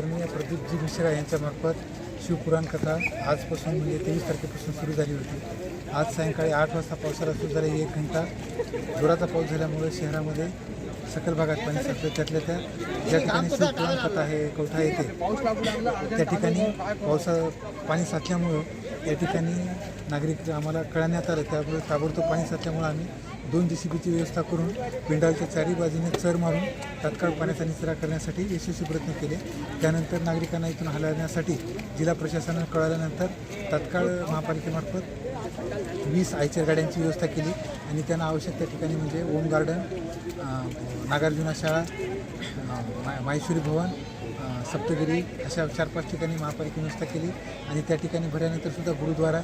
आदरणीय प्रदीपजी मिश्रा यांच्यामार्फत शिवपुराण कथा आजपासून म्हणजे तेवीस तारखेपासून सुरू झाली होती. आज सायंकाळी आठ वाजता पावसाला सुरू झाले एक घंटा जोराचा पाऊस झाल्यामुळे शहरामध्ये सकल भागात पाणी साचलं. त्यातल्या त्या ज्या ठिकाणी शिवपुराण कथा आहे कवठा येते त्या ठिकाणी पावसा पाणी साचल्यामुळं त्या ठिकाणी नागरिक आम्हाला कळण्यात आलं त्यामुळे ताबडतोब पाणी साचल्यामुळे आम्ही दोन जी सी बीची व्यवस्था करून पिंडालच्या चारी बाजूने चर मारून तात्काळ पाण्याचा निचरा करण्यासाठी यशस्वी प्रयत्न केले. त्यानंतर नागरिकांना इथून हलवण्यासाठी जिल्हा प्रशासनानं कळाल्यानंतर तात्काळ महापालिकेमार्फत वीस आयचर गाड्यांची व्यवस्था केली आणि त्यांना आवश्यक त्या ठिकाणी म्हणजे ओम गार्डन नागार्जुना शाळा मा माहेश्वरी भवन सप्तगिरी अशा चार पाच ठिकाणी महापालिकेने व्यवस्था केली. आणि त्या ठिकाणी भरल्यानंतरसुद्धा गुरुद्वारा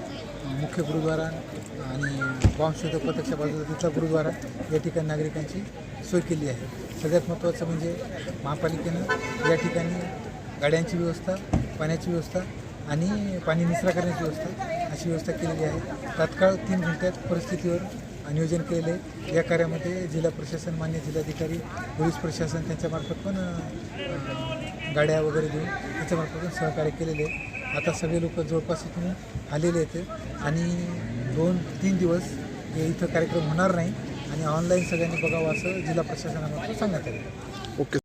मुख्य गुरुद्वारा आणि बॉम्बशोधक पथकच्या बाजूला तिथला गुरुद्वारा या ठिकाणी नागरिकांची सोय केली आहे. सगळ्यात महत्त्वाचं म्हणजे महापालिकेनं या ठिकाणी गाड्यांची व्यवस्था पाण्याची व्यवस्था आणि पाणी निचरा करण्याची व्यवस्था अशी व्यवस्था केलेली आहे. तात्काळ तीन घंट्यात परिस्थितीवर नियोजन केलेलं आहे. या कार्यामध्ये जिल्हा प्रशासन मान्य जिल्हाधिकारी पोलीस प्रशासन त्यांच्यामार्फत पण गाड्या वगैरे देऊन त्याच्यामार्फत पण सहकार्य केलेले आहे. आता सगळे लोक जवळपास इथून आलेले आहेत आणि दोन तीन दिवस हे इथं कार्यक्रम होणार नाही आणि ऑनलाईन सगळ्यांनी बघावं असं जिल्हा प्रशासनामार्फत सांगण्यात आलं.